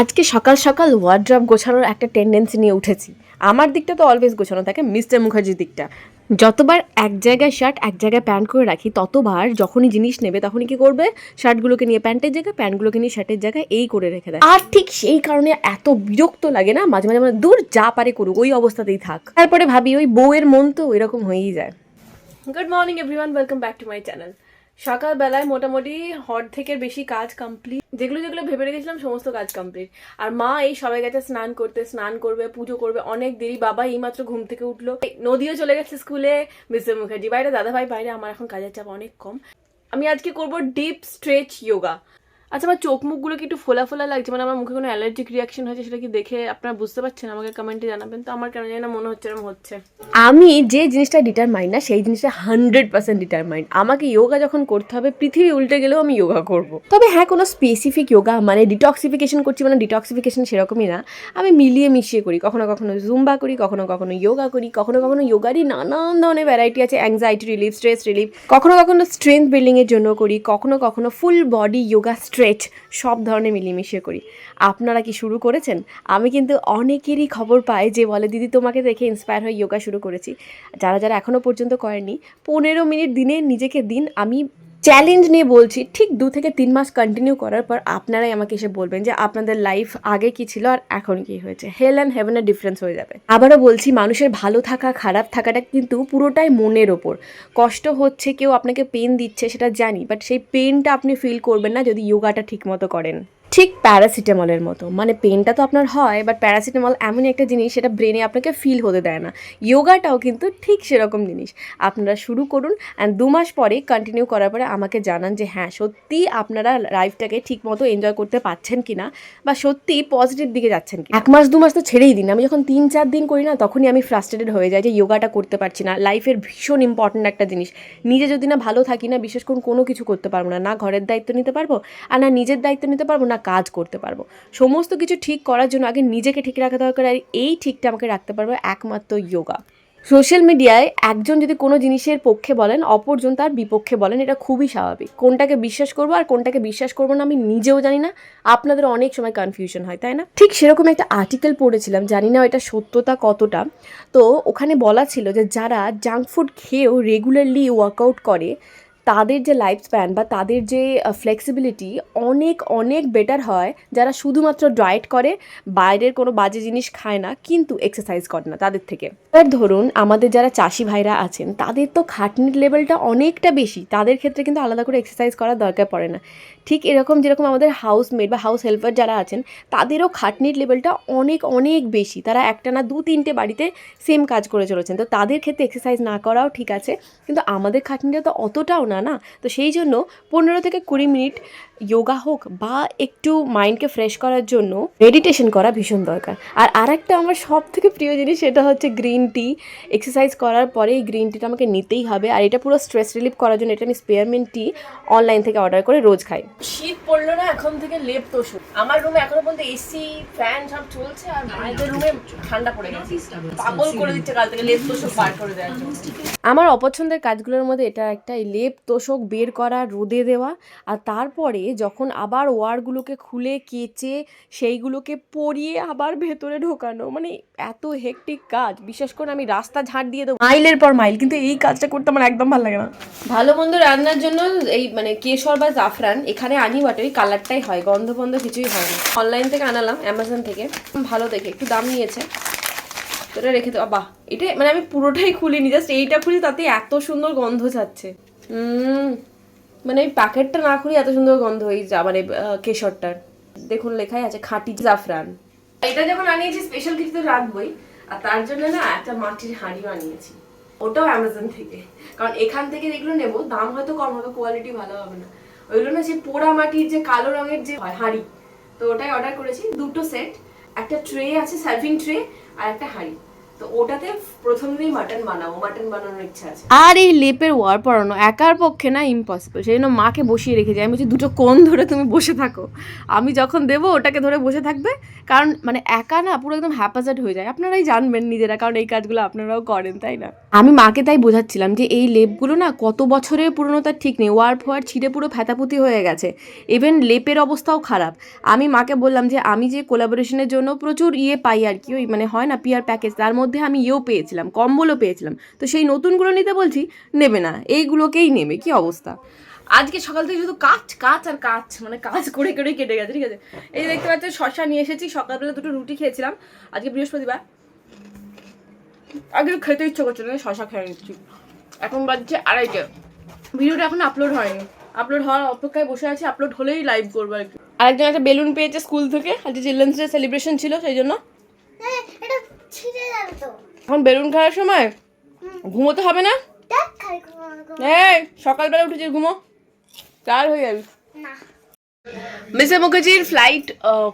আজকে সকাল সকাল ওয়ার্ড্রপ গোছানোর একটা টেন্ডেন্সি নিয়ে উঠেছি। আমার দিকটা তো অলওয়েজ গোছানো থাকে মিস্টার মুখার্জির দিকটা। যতবার এক জায়গায় শার্ট এক জায়গায় প্যান্ট করে রাখি, ততবার যখনই জিনিস নেবে তখনই কি করবে? শার্টগুলোকে নিয়ে প্যান্টের জায়গায় প্যান্টগুলোকে নিয়ে শার্টের জায়গায় এই করে রেখে দেয়। আর ঠিক সেই কারণে এত বিরক্ত লাগে না, মাঝে মাঝে মানে দূর যা পারে করুক, ওই অবস্থাতেই থাক। তারপরে ভাবি ওই বউয়ের মন তো এরকম হয়েই যায়। Good morning everyone welcome back to my channel সকালবেলায় মোটামুটি অর্ধেকের বেশি কাজ কমপ্লিট যেগুলো যেগুলো ভেবে রেখেছিলাম, সমস্ত কাজ কমপ্লিট আর মা এই সবাই গেছে স্নান করতে, স্নান করবে, পুজো করবে। অনেক দেরি, বাবা এইমাত্র ঘুম থেকে উঠল। নদীও চলে গেছে স্কুলে, মিস্টার মুখার্জি। বাইরে দাদা ভাই বাইরে আমার এখন কাজের চাপ অনেক কম। আমি আজকে করব ডিপ স্ট্রেচ যোগা আচ্ছা আমার চোখ মুখগুলো কি একটু ফোলা ফোলা লাগছে মানে আমার মুখে কোনো অ্যালার্জিক রিয়াকশন হয়েছে সেটা কি দেখে আপনারা বুঝতে পারছেন? আমাকে কমেন্টে জানাবেন। তো আমার কেন জানি না মনে হচ্ছে এরকম হচ্ছে। আমি যে জিনিসটা ডিটারমাইন্ড না, সেই জিনিসটা হান্ড্রেড পার্সেন্ট ডিটারমাইন্ড আমাকে যোগা যখন করতে হবে, পৃথিবী উল্টে গেলেও আমি যোগা করব। তবে হ্যাঁ কোনো স্পেসিফিক যোগা মানে ডিটক্সিফিকেশন করছি মানে ডিটক্সিফিকেশন সেরকমই না। আমি মিলিয়ে মিশিয়ে করি, কখনো কখনো জুম্বা করি, কখনো কখনো যোগা করি, কখনো কখনো যোগারই নানান ধরনের ভ্যারাইটি আছে অ্যাংজাইটি রিলিফ স্ট্রেস রিলিফ কখনো কখনো স্ট্রেংথ বিল্ডিংয়ের জন্য করি, কখনো কখনো ফুল বডি যোগা স্ট্রেচ সব ধরনের মিলিয়ে করি। আপনারা কি শুরু করেছেন? আমি কিন্তু অনেকেরই খবর পাই যে, বলে, দিদি, তোমাকে দেখে ইন্সপায়ার হয়ে যোগা শুরু করেছি। যারা যারা এখনও পর্যন্ত করেনি পনেরো মিনিট দিনে নিজেকে দিন আমি চ্যালেঞ্জ নিয়ে বলছি, ঠিক দু থেকে তিন মাস কন্টিনিউ করার পর আপনারাই আমাকে এসে বলবেন যে আপনাদের লাইফ আগে কি ছিল আর এখন কি হয়েছে। হেল অ্যান্ড হেভেনের ডিফারেন্স হয়ে যাবে। আবারও বলছি, মানুষের ভালো থাকা, খারাপ থাকাটা কিন্তু পুরোটাই মনের ওপর। কষ্ট হচ্ছে, কেউ আপনাকে পেন দিচ্ছে সেটা জানি বাট সেই পেনটা আপনি ফিল করবেন না যদি যোগাটা ঠিক মতো করেন। ঠিক প্যারাসিটামলের মতো। মানে পেনটা তো আপনার হয় বাট প্যারাসিটামল এমনই একটা জিনিস, সেটা ব্রেনে আপনাকে ফিল হতে দেয় না। যোগাটাও কিন্তু ঠিক সেরকম জিনিস। আপনারা শুরু করুন অ্যান্ড দু মাস পরে কন্টিনিউ করার পরে আমাকে জানান যে হ্যাঁ সত্যি আপনারা লাইফটাকে ঠিক মতো এনজয় করতে পারছেন কি না বা সত্যি পজিটিভ দিকে যাচ্ছেন কি এক মাস, দু মাস তো ছেড়েই দিন। আমি যখন তিন, চার দিন করি না, তখনই আমি ফ্রাস্ট্রেটেড হয়ে যাই যে যোগাটা করতে পারছি না। লাইফের ভীষণ ইম্পর্ট্যান্ট একটা জিনিস। নিজে যদি না ভালো থাকি না, বিশেষ করে কোনো কিছু করতে পারব না। না ঘরের দায়িত্ব নিতে পারব, আর না নিজের দায়িত্ব নিতে পারব, না কাজ করতে পারব। সমস্ত কিছু ঠিক করার জন্য আগে নিজেকে ঠিক রাখা দরকার আর এই ঠিকটা আমাকে রাখতে পারব একমাত্র যোগা সোশ্যাল মিডিয়ায় একজন যদি কোনো জিনিসের পক্ষে বলেন, অপরজন তার বিপক্ষে বলেন, এটা খুবই স্বাভাবিক। কোনটাকে বিশ্বাস করব আর কোনটাকে বিশ্বাস করব না আমি নিজেও জানি না, আপনাদের অনেক সময় কনফিউশন হয়, তাই না? ঠিক সেরকম একটা আর্টিকেল পড়েছিলাম, জানি না এটা সত্যতা কতটা। তো ওখানে বলা ছিল যে যারা জাঙ্ক ফুড খেয়েও রেগুলারলি ওয়ার্কআউট করে তাদের যে লাইফ স্প্যান বা তাদের যে ফ্লেক্সিবিলিটি অনেক অনেক বেটার হয় যারা শুধুমাত্র ডায়েট করে, বাইরের কোনো বাজে জিনিস খায় না, কিন্তু এক্সারসাইজ করে না তাদের থেকে। এবার ধরুন আমাদের যারা চাষি ভাইরা আছেন, তাদের তো খাটনির লেভেলটা অনেকটা বেশি, তাদের ক্ষেত্রে কিন্তু আলাদা করে এক্সারসাইজ করার দরকার পড়ে না। ঠিক এরকম যেরকম আমাদের হাউসমেট বা হাউস হেল্পার যারা আছেন, তাদেরও খাটনির লেভেলটা অনেক অনেক বেশি। তারা একটা না দু, তিনটে বাড়িতে সেম কাজ করে চলেছেন। তো তাদের ক্ষেত্রে এক্সারসাইজ না করাও ঠিক আছে, কিন্তু আমাদের খাটনিটা তো অতটাও না। না? তো সেই জন্য পনেরো থেকে কুড়ি মিনিট যোগা হোক বা একটু মাইন্ডকে ফ্রেশ করার জন্য মেডিটেশন করা ভীষণ দরকার। আর আরেকটা আমার সব থেকে প্রিয় জিনিস সেটা হচ্ছে গ্রিন টি এক্সারসাইজ করার পরে এই গ্রিন টিটা আমাকে নিতেই হবে। আর এটা পুরো স্ট্রেস রিলিফ করার জন্য এটা আমি স্পেয়ারমেন্ট টি অনলাইন থেকে অর্ডার করে রোজ খাই। শীত পড়ল না এখন থেকে লেপ তোষু আমার রুমে এখনও পর্যন্ত এসি ফ্যান সব চলছে আর মায়েদের রুমে ঠান্ডা পড়ে গেছে। পাগল করে দিচ্ছে কাল থেকে লেপ তোষক বার করে দেওয়ার জন্য। আমার অপছন্দের কাজগুলোর মধ্যে এটা একটা এই লেপ তোষক বের করা, রোদে দেওয়া আর তারপরে যখন আবার ওয়ারগুলোকে খুলে, কেচে, সেইগুলোকে পরিয়ে আবার ভেতরে ঢোকানো মানে এত হেকটিক কাজ। বিশেষ করে আমি রাস্তা ঝাড় দিয়ে দেবো। মাইলের পর মাইল, কিন্তু এই কাজটা করতে আমার একদম ভালো লাগে না। ভালো মন্দ রান্নার জন্য এই মানে কেশর বা জাফরান, এখানে আনি বটে, ওই কালারটাই হয়, গন্ধ বন্ধ কিছুই হয় না। অনলাইন থেকে আনালাম অ্যামাজন থেকে। ভালো দেখে, একটু দাম নিয়েছে। তো এটা রেখে দেওয়া বাহ! এটা মানে আমি পুরোটাই খুলিনি জাস্ট এইটা খুলি, তাতে এত সুন্দর গন্ধ যাচ্ছে। মানে এই প্যাকেটটা না খুলি এত সুন্দর গন্ধ হয়ে যা মানে কেশরটার। দেখুন লেখাই আছে, খাঁটি জাফরান। এটা যখন আনিয়েছি স্পেশাল কিছু তো রাখবোই। আর তার জন্য না একটা মাটির হাঁড়িও আনিয়েছি। ওটাও অ্যামাজন থেকে। কারণ এখান থেকে যেগুলো নেব, দাম হয়তো কম হবে কোয়ালিটি ভালো হবে না। ওইগুলো না যে পোড়া মাটির যে কালো রঙের যে হয় হাঁড়ি, তো ওটাই অর্ডার করেছি। দুটো সেট একটা ট্রে আছে সার্ভিং ট্রে আর একটা হাঁড়ি। আর এই লেপের ওয়ার পড়ানো একার পক্ষে না ইম্পসিবল সেই জন্য মাকে বসিয়ে রেখেছি আমি বলছি, দুটো কোণ ধরে তুমি বসে থাকো। আমি যখন দেবো, ওটাকে ধরে বসে থাকবে। কারণ মানে একা না, পুরো একদম হ্যাপাজার্ড হয়ে যায়। আপনারাই জানবেন নিজেরা, কারণ এই কাজগুলো আপনারাও করেন, তাই না? আমি মাকে তাই বোঝাচ্ছিলাম যে এই লেপগুলো না কত বছরের পুরনো তার ঠিক নেই। ওয়ার ফোয়ার ছিঁড়ে পুরো ফ্যাতাপুতি হয়ে গেছে। ইভেন লেপের অবস্থাও খারাপ। আমি মাকে বললাম যে, আমি যে কোলাবোরেশনের জন্য প্রচুর ইয়ে পাই আর কি, ওই মানে হয় না পিয়ার প্যাকেজ তার মধ্যে আমি ইয়েও পেয়েছিলাম, কম্বলও পেয়েছিলাম। তো সেই নতুনগুলো নিতে বলছি, নেবে না, এইগুলোকেই নেবে, কি অবস্থা? আজকে সকাল থেকে শুধু কাজ কাজ আর কাজ মানে কাজ করে করে কেটে গেছে, ঠিক আছে? এই দেখতে পাচ্ছেন শশা নিয়ে এসেছি, সকালবেলা দুটো রুটি খেয়েছিলাম, আজকে বৃহস্পতিবার। আগে খেতে ইচ্ছে করছে না শশা খেয়ে নিচ্ছি। এখন বাজছে আড়াইটে। ভিডিওটা এখন আপলোড হয়নি। আপলোড হওয়ার অপেক্ষায় বসে আছি আপলোড হলেই লাইভ করব আর কি। আরেকজন একটা বেলুন পেয়েছে স্কুল থেকে আজকে চিলড্রেন্স ডে সেলিব্রেশন ছিল, সেই জন্য হ্যাঁ, এটা ছিঁড়ে যাবে তো এখন বেলুন খাওয়ার সময়? ঘুমোতে হবে না। হ্যাঁ সকালবেলা উঠেছি ঘুমো। কার হয়ে যাবি। না। মিসেস মুখার্জির ফ্লাইট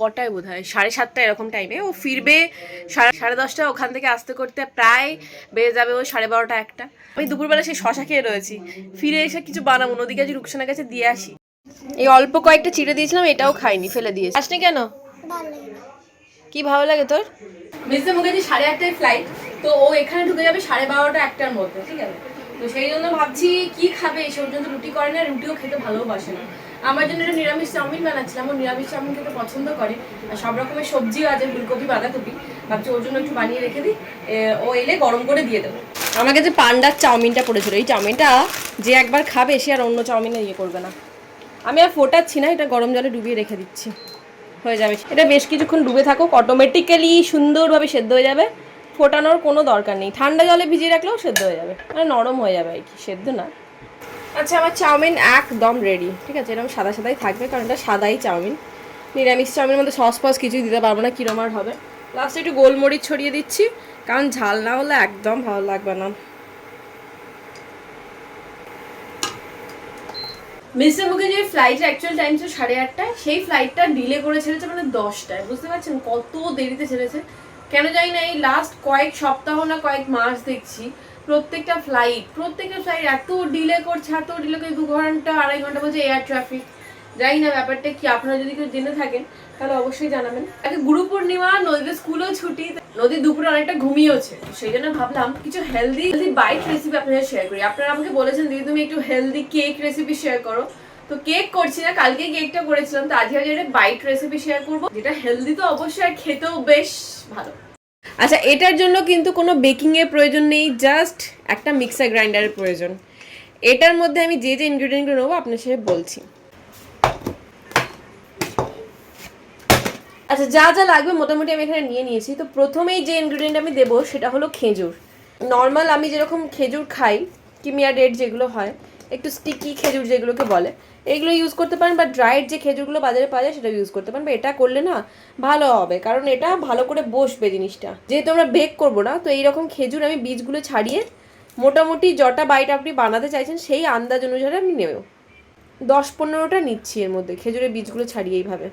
কটায় বোধ হয় সাড়ে সাতটা এরকম টাইমে ও ফিরবে সাড়ে সাড়ে দশটা ওখান থেকে আসতে করতে প্রায় বেজে যাবে ও সাড়ে বারোটা একটা। আমি দুপুরবেলা সেই শশা খেয়ে রয়েছি। ফিরে এসে কিছু বানাবো। নদীকে আজ রুকসানের কাছে দিয়ে আসি। এই অল্প কয়েকটা চিড়ে দিয়েছিলাম এটাও খাইনি ফেলে দিয়েছি। আসনি কেন? কি ভালো লাগে তোর? মিসেস মুখার্জি সাড়ে আটটায় ফ্লাইট তো ও এখানে ঢুকে যাবে সাড়ে বারোটা একটার মধ্যে ঠিক আছে? তো সেই জন্য ভাবছি কি খাবে সে জন্য রুটি করে না রুটিও খেতে ভালোবাসে না। আমার জন্য একটা নিরামিষ চাউমিন বানাচ্ছিলাম ও নিরামিষ চাউমিন খেতে পছন্দ করে আর সব রকমের সবজিও আছে ফুলকপি বাঁধাকপি। ভাবছি ওর জন্য একটু বানিয়ে রেখে দিই ও এলে গরম করে দিয়ে দেবো। আমার কাছে পান্ডার চাউমিনটা পড়েছিল এই চাউমিনটা যে একবার খাবে সে আর অন্য চাউমিনে ইয়ে করবে না। আমি আর ফোটাচ্ছি না এটা গরম জলে ডুবিয়ে রেখে দিচ্ছি। হয়ে যাবে। এটা বেশ কিছুক্ষণ ডুবে থাকুক অটোমেটিক্যালি সুন্দরভাবে সেদ্ধ হয়ে যাবে। ফোটানোর কোনো দরকার নেই। ঠান্ডা জলে ভিজিয়ে রাখলেও সেদ্ধ হয়ে যাবে। মানে নরম হয়ে যাবে আর কি, সেদ্ধ না। আচ্ছা আমার চাউমিন একদম রেডি ঠিক আছে? এরকম সাদা সাদাই থাকবে, কারণ এটা সাদাই চাউমিন। নিরামিষ চাউমিনের মধ্যে সস ফস কিছুই দিতে পারব না, কিরম আর হবে। লাস্টে একটু গোলমরিচ ছড়িয়ে দিচ্ছি, কারণ ঝাল না হলে একদম ভালো লাগবে না। মিস্টার মুখার্জির ফ্লাইট অ্যাকচুয়াল টাইম ছিল সাড়ে আটটায়। সেই ফ্লাইটটা ডিলে করে ছেড়েছে মানে দশটায়। বুঝতে পারছেন? কত দেরিতে ছেড়েছে? কেন জানি না এই লাস্ট কয়েক সপ্তাহ না কয়েক মাস দেখছি, প্রত্যেকটা ফ্লাইট প্রত্যেকটা ফ্লাইট এত ডিলে করছে, এত ডিলে করে দু ঘণ্টা, আড়াই ঘণ্টা বলছে এয়ার ট্রাফিক জানি না ব্যাপারটা কি, আপনারা যদি কেউ জেনে থাকেন, তাহলে অবশ্যই জানাবেন। আগে গুরু পূর্ণিমা নদীতে স্কুলও ছুটি নদী দুপুরে অনেকটা ঘুমিয়েছে সেই জন্য ভাবলাম কিছু হেলদি হেলদি বাইট রেসিপি আপনাদের শেয়ার করি। আপনারা আমাকে বলেছেন, দিদি, তুমি একটু হেলদি কেক রেসিপি শেয়ার করো। তো কেক করছি না, কালকে কেকটা করেছিলাম, তো আজকে একটা বাইট রেসিপি শেয়ার করব। যেটা হেলদি তো অবশ্যই, আর খেতেও বেশ ভালো। আচ্ছা এটার জন্য কিন্তু কোনো বেকিং এর প্রয়োজন নেই জাস্ট একটা মিক্সার গ্রাইন্ডারের প্রয়োজন। এটার মধ্যে আমি যে যে ইনগ্রেডিয়েন্টগুলো নেব, আপনার সাথে বলছি। আচ্ছা যা যা লাগবে মোটামুটি আমি এখানে নিয়ে নিয়েছি। তো প্রথমেই যে ইনগ্রিডিয়েন্ট আমি দেবো সেটা হলো খেজুর। নর্মাল আমি যেরকম খেজুর খাই, কিমিয়া ডেট যেগুলো হয়, একটু স্টিকি খেজুর যেগুলোকে বলে, এগুলো ইউজ করতে পারেন বা ড্রাইড যে খেজুরগুলো বাজারে পাওয়া যায় সেটা ইউজ করতে পারেন, বা এটা করলে না ভালো হবে, কারণ এটা ভালো করে বসবে জিনিসটা। যেহেতু আমরা বেক করব না, তো এইরকম খেজুর আমি বীজগুলো ছাড়িয়ে মোটামুটি যটা বাইট আপনি বানাতে চাইছেন, সেই আন্দাজ অনুসারে আমি নেব। দশ পনেরোটা নিচ্ছি এর মধ্যে, খেজুরের বীজগুলো ছাড়িয়ে এইভাবে।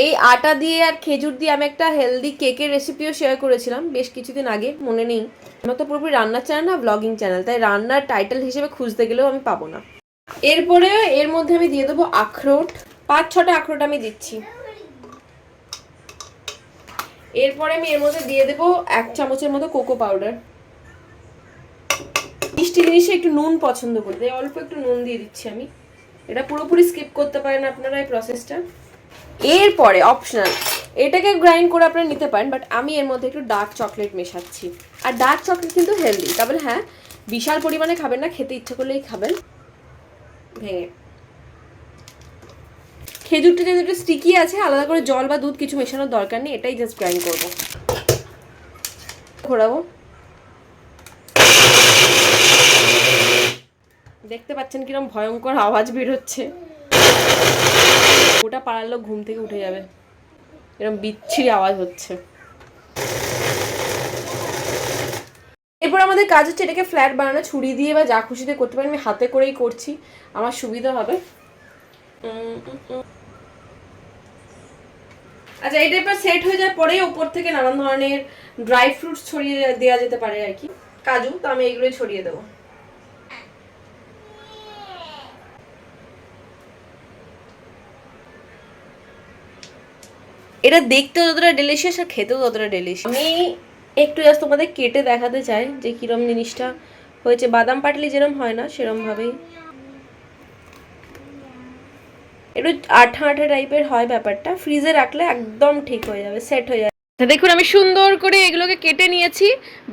এই আটা দিয়ে আর খেজুর দিয়ে আমি একটা হেলদি কেকের রেসিপিও শেয়ার করেছিলাম বেশ কিছুদিন আগে, মনে নেই। আমার তো পুরোপুরি রান্নার চ্যানেল না ব্লগিং চ্যানেল তাই রান্নার টাইটেল হিসেবে খুঁজতে গেলেও আমি পাবো না। এরপরে এর মধ্যে আমি দিয়ে দেবো আখরোট। পাঁচ, ছটা আখরোট আমি দিচ্ছি। এরপরে আমি এর মধ্যে দিয়ে দেবো এক চামচের মতো কোকো পাউডার মিষ্টি জিনিসে একটু নুন পছন্দ করি তাই অল্প একটু নুন দিয়ে দিচ্ছি আমি। এটা পুরোপুরি স্কিপ করতে পারেন আপনারা এই প্রসেসটা এরপরে অপশনাল এটাকে গ্রাইন্ড করে আপনারা নিতে পারেন বাট আমি এর মধ্যে একটু ডার্ক চকলেট মেশাচ্ছি। আর ডার্ক চকলেট কিন্তু হেলদি তবে হ্যাঁ বিশাল পরিমাণে খাবেন না, খেতে ইচ্ছে করলেই খাবেন। ভেঙে। খেজুরটা যেহেতু একটু স্টিকি আছে, আলাদা করে জল বা দুধ কিছু মেশানোর দরকার নেই, এটাই জাস্ট গ্রাইন্ড করব। ঘোরাবো। দেখতে পাচ্ছেন কিরম ভয়ঙ্কর আওয়াজ বের হচ্ছে ওটা পাড়ার লোক ঘুম থেকে উঠে যাবে। এরকম বিচ্ছিরি আওয়াজ হচ্ছে। এরপর আমাদের কাজ হচ্ছে এটাকে ফ্ল্যাট বানানো, ছুরি দিয়ে বা যা খুশিতে করতে পারি, আমি হাতে করেই করছি। আমার সুবিধা হবে। আচ্ছা এটা এবার সেট হয়ে যাওয়ার পরেই উপর থেকে নানান ধরনের ড্রাই ফ্রুটস ছড়িয়ে দেওয়া যেতে পারে আর কি। কাজু, তো আমি এগুলোই ছড়িয়ে দেবো। এটা দেখতেও যতটা ডেলিশিয়াস আর খেতেও ততটা ডেলিশিয়াস আমি একটু জাস্ট তোমাদের কেটে দেখাতে চাই যে কিরম জিনিসটা হয়েছে। বাদাম পাটলি যেরম হয় না সেরম ভাবেই একটু আঠা আঠা টাইপের হয় ব্যাপারটা। ফ্রিজে রাখলে একদম ঠিক হয়ে যাবে সেট হয়ে যাবে। আচ্ছা, দেখুন আমি সুন্দর করে এগুলোকে কেটে নিয়েছি।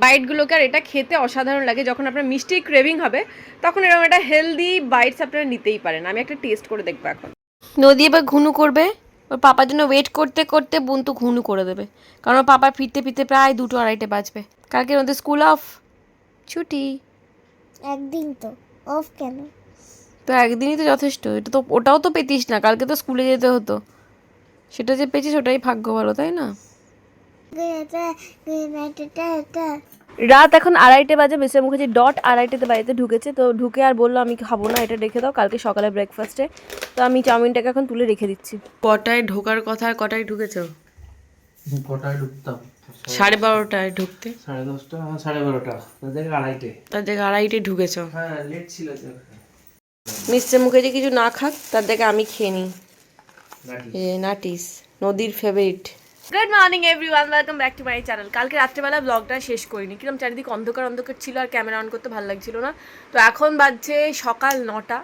বাইটগুলোকে আর এটা খেতে অসাধারণ লাগে। যখন আপনার মিষ্টি ক্রেভিং হবে তখন এরকম একটা হেলদি বাইটস আপনারা নিতেই পারেন। আমি একটা টেস্ট করে দেখব এখন। নদী এবার ঘুনু করবে। ওর পাপার জন্য ওয়েট করতে করতে বন্তু ঘুনু করে দেবে। কারণ ওর পাপা ফিরতে ফিরতে প্রায় দুটো আড়াইটে বাজবে। কালকে ওদের স্কুল অফ ছুটি। একদিন তো। অফ কেন? তো একদিনই তো যথেষ্ট। এটা তো ওটাও তো পেতিস না। কালকে তো স্কুলে যেতে হতো। সেটা যে পেয়েছিস ওটাই ভাগ্য ভালো তাই না? এটা এটা এটা রাত এখন আড়াইটে বাজে মিস্টার মুখার্জি ডট আড়াইটেতে বাড়িতে ঢুকেছে তো ঢুকে আর বলল আমি খাব না এটা রেখে দাও কালকে সকালে ব্রেকফাস্টে তো আমি চাউমিনটাকে এখন তুলে রেখে দিচ্ছি। কটায় ঢোকার কথা আর কটায় ঢুকেছো? কটায় ঢুকতাম? সাড়ে বারোটায় ঢুকতে? সাড়ে দশটা সাড়ে বারোটা তাদের আড়াইটে। তার জায়গায় আড়াইটে ঢুকেছো? হ্যাঁ লেট ছিল মিস্টার মুখার্জি কিছু না খাক তার জায়গায় আমি খেয়ে নিই। এ নাটিস নদীর favourite good morning everyone welcome back to my channel কালকে রাত্রেবেলা ব্লগটা শেষ করিনি। কিরম চারিদিকে অন্ধকার অন্ধকার ছিল আর ক্যামেরা অন করতে ভালো লাগছিল না। তো এখন বাজছে সকাল নটা।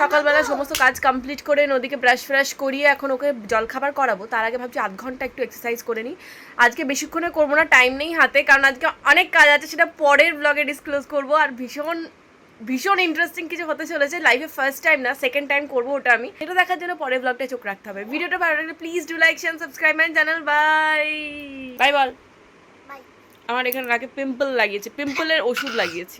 সকালবেলা সমস্ত কাজ কমপ্লিট করে নদীকে ব্রাশ ফ্রাশ করিয়ে এখন ওকে জলখাবার করাবো। তার আগে ভাবছি আধ ঘণ্টা একটু এক্সারসাইজ করে নিই। আজকে বেশিক্ষণে করব না টাইম নেই হাতে। কারণ আজকে অনেক কাজ আছে, সেটা পরের ব্লগে ডিসক্লোজ করব। আর ভীষণ ভীষণ ইন্টারেস্টিং কিছু হতে চলেছে লাইফে ফার্স্ট টাইম না সেকেন্ড টাইম করব ওটা আমি। এটা দেখার জন্য পরের ব্লগটা চোখ রাখতে হবে। ভিডিওটা ভালো লাগলে please do like share subscribe my channel bye bye বল। আমার এখানে নাকে পিম্পল লাগিয়েছে পিম্পলের ওষুধ লাগিয়েছি।